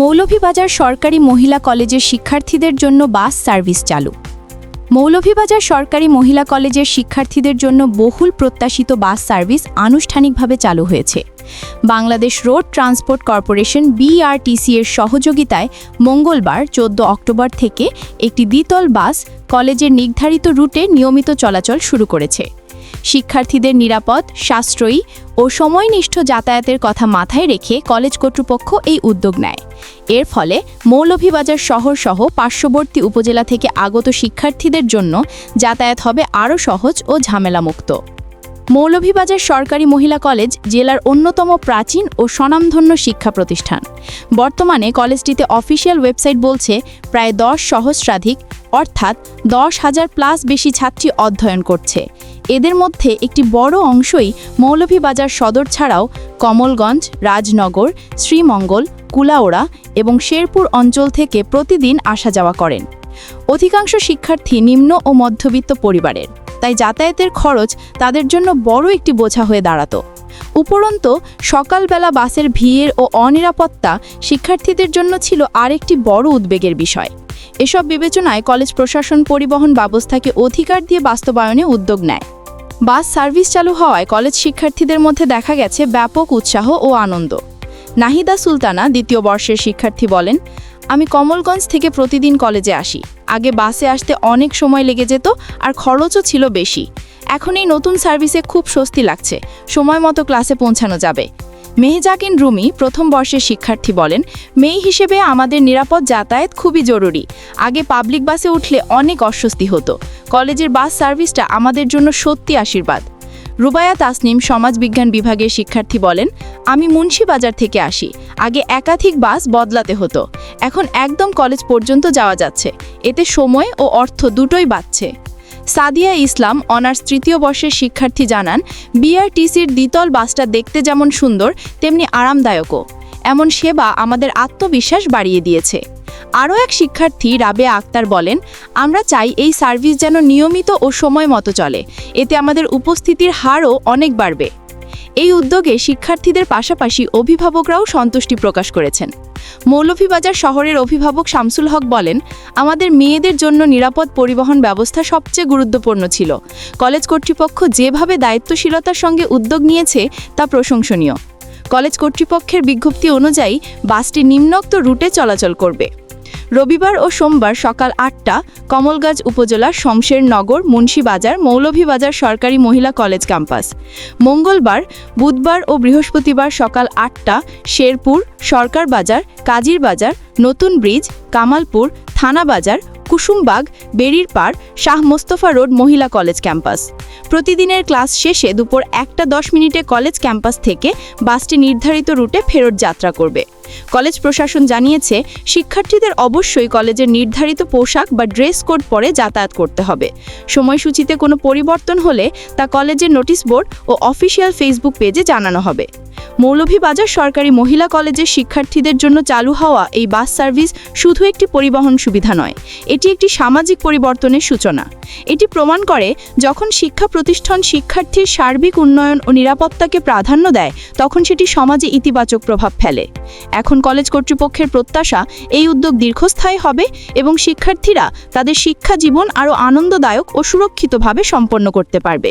মৌলভীবাজার সরকারি মহিলা কলেজের শিক্ষার্থীদের জন্য বাস সার্ভিস চালু। মৌলভীবাজার সরকারি মহিলা কলেজের শিক্ষার্থীদের জন্য বহুল প্রত্যাশিত বাস সার্ভিস আনুষ্ঠানিকভাবে চালু হয়েছে। Bangladesh road transport corporation BRTC এর সহযোগিতায় মঙ্গলবার চোদ্দ অক্টোবর থেকে একটি দ্বিতল বাস কলেজের নির্ধারিত রুটে নিয়মিত চলাচল শুরু করেছে। শিক্ষার্থীদের নিরাপদ, সাশ্রয়ী ও সময়নিষ্ঠ যাতায়াতের কথা মাথায় রেখে কলেজ কর্তৃপক্ষ এই উদ্যোগ নেয়। এর ফলে মৌলভীবাজার শহর সহ পার্শ্ববর্তী উপজেলা থেকে আগত শিক্ষার্থীদের জন্য যাতায়াত হবে আরও সহজ ও ঝামেলামুক্ত। মৌলভীবাজার সরকারি মহিলা কলেজ জেলার অন্যতম প্রাচীন ও স্বনামধন্য শিক্ষা প্রতিষ্ঠান। বর্তমানে কলেজটিতে অফিসিয়াল ওয়েবসাইট বলছে প্রায় দশ সহস্রাধিক, অর্থাৎ দশ হাজার প্লাস বেশি ছাত্রী অধ্যয়ন করছে। এদের মধ্যে একটি বড় অংশই মৌলভীবাজার সদর ছাড়াও কমলগঞ্জ, রাজনগর, শ্রীমঙ্গল কুলাওড়া এবং শেরপুর অঞ্চল থেকে প্রতিদিন আসা যাওয়া করেন। অধিকাংশ শিক্ষার্থী নিম্ন ও মধ্যবিত্ত পরিবারের, তাই যাতায়াতের খরচ তাদের জন্য বড় একটি বোঝা হয়ে দাঁড়াতো। উপরন্ত, সকালবেলা বাসের ভিড় ও অনিরাপত্তা শিক্ষার্থীদের জন্য ছিল আরেকটি বড় উদ্বেগের বিষয়। এসব বিবেচনায় কলেজ প্রশাসন পরিবহন ব্যবস্থাকে অধিকার দিয়ে বাস্তবায়নে উদ্যোগ নেয়। বাস সার্ভিস চালু হওয়ায় কলেজ শিক্ষার্থীদের মধ্যে দেখা গেছে ব্যাপক উৎসাহ ও আনন্দ। নাহিদা সুলতানা দ্বিতীয় বর্ষের শিক্ষার্থী বলেন, আমি কমলগঞ্জ থেকে প্রতিদিন কলেজে আসি। আগে বাসে আসতে অনেক সময় লেগে যেত আর খরচও ছিল বেশি। এখন এই নতুন সার্ভিসে খুব স্বস্তি লাগছে। সময় মতো ক্লাসে পৌঁছানো যাবে। মেহজাকিন রুমি প্রথম বর্ষের শিক্ষার্থী বলেন, মেয়ে হিসেবে আমাদের নিরাপদ যাতায়াত খুবই জরুরি। আগে পাবলিক বাসে উঠলে অনেক অস্বস্তি হতো। কলেজের বাস সার্ভিসটা আমাদের জন্য সত্যি আশীর্বাদ। রুবায়া তাসনিম সমাজবিজ্ঞান বিভাগের শিক্ষার্থী বলেন, আমি মুন্সিবাজার থেকে আসি। আগে একাধিক বাস বদলাতে হতো। এখন একদম কলেজ পর্যন্ত যাওয়া যাচ্ছে। এতে সময় ও অর্থ দুটোই বাড়ছে সাদিয়া ইসলাম অনার্স তৃতীয় বর্ষের শিক্ষার্থী জানান, বিআরটিসির দ্বিতল বাসটা দেখতে যেমন সুন্দর, তেমনি আরামদায়কও। এমন সেবা আমাদের আত্মবিশ্বাস বাড়িয়ে দিয়েছে। আরও এক শিক্ষার্থী রাবে আক্তার বলেন, আমরা চাই এই সার্ভিস যেন নিয়মিত ও সময় মতো চলে। এতে আমাদের উপস্থিতির হারও অনেক বাড়বে। এই উদ্যোগে শিক্ষার্থীদের পাশাপাশি অভিভাবকরাও সন্তুষ্টি প্রকাশ করেছেন। মৌলভীবাজার শহরের অভিভাবক শামসুল হক বলেন, আমাদের মেয়েদের জন্য নিরাপদ পরিবহন ব্যবস্থা সবচেয়ে গুরুত্বপূর্ণ ছিল। কলেজ কর্তৃপক্ষ যেভাবে দায়িত্বশীলতার সঙ্গে উদ্যোগ নিয়েছে, তা প্রশংসনীয়। কলেজ কর্তৃপক্ষের বিজ্ঞপ্তি অনুযায়ী, বাসটি নিম্নোক্ত রুটে চলাচল করবে। রবিবার ও সোমবার সকাল আটটা কমলগাজ উপজেলার শমশেরনগর, মুন্সীবাজার, মৌলভীবাজার সরকারি মহিলা কলেজ ক্যাম্পাস। মঙ্গলবার, বুধবার ও বৃহস্পতিবার সকাল আটটা শেরপুর, সরকার বাজার, কাজির বাজার, নতুন ব্রিজ, কামালপুর, থানা বাজার কুসুমবাগ, বেরির পাড়, শাহ মোস্তফা রোড মহিলা কলেজ ক্যাম্পাস। প্রতিদিনের ক্লাস শেষে দুপুর একটা দশ মিনিটে কলেজ ক্যাম্পাস থেকে বাসটি নির্ধারিত রুটে ফেরত যাত্রা করবে। কলেজ প্রশাসন জানিয়েছে, শিক্ষার্থীদের অবশ্যই কলেজের নির্ধারিত পোশাক বা ড্রেস কোড পরে যাতায়াত করতে হবে। সময়সূচিতে কোনো পরিবর্তন হলে তা কলেজের নোটিশ বোর্ড ও অফিসিয়াল ফেসবুক পেজে জানানো হবে। মৌলভীবাজার সরকারি মহিলা কলেজের শিক্ষার্থীদের জন্য চালু হওয়া এই বাস সার্ভিস শুধু একটি পরিবহন সুবিধা নয়, এটি একটি সামাজিক পরিবর্তনের সূচনা। এটি প্রমাণ করে, যখন শিক্ষা প্রতিষ্ঠান শিক্ষার্থীর সার্বিক উন্নয়ন ও নিরাপত্তাকে প্রাধান্য দেয়, তখন সেটি সমাজে ইতিবাচক প্রভাব ফেলে। এখন কলেজ কর্তৃপক্ষের প্রত্যাশা, এই উদ্যোগ দীর্ঘস্থায়ী হবে এবং শিক্ষার্থীরা তাদের শিক্ষা জীবন আরও আনন্দদায়ক ও সুরক্ষিতভাবে সম্পন্ন করতে পারবে।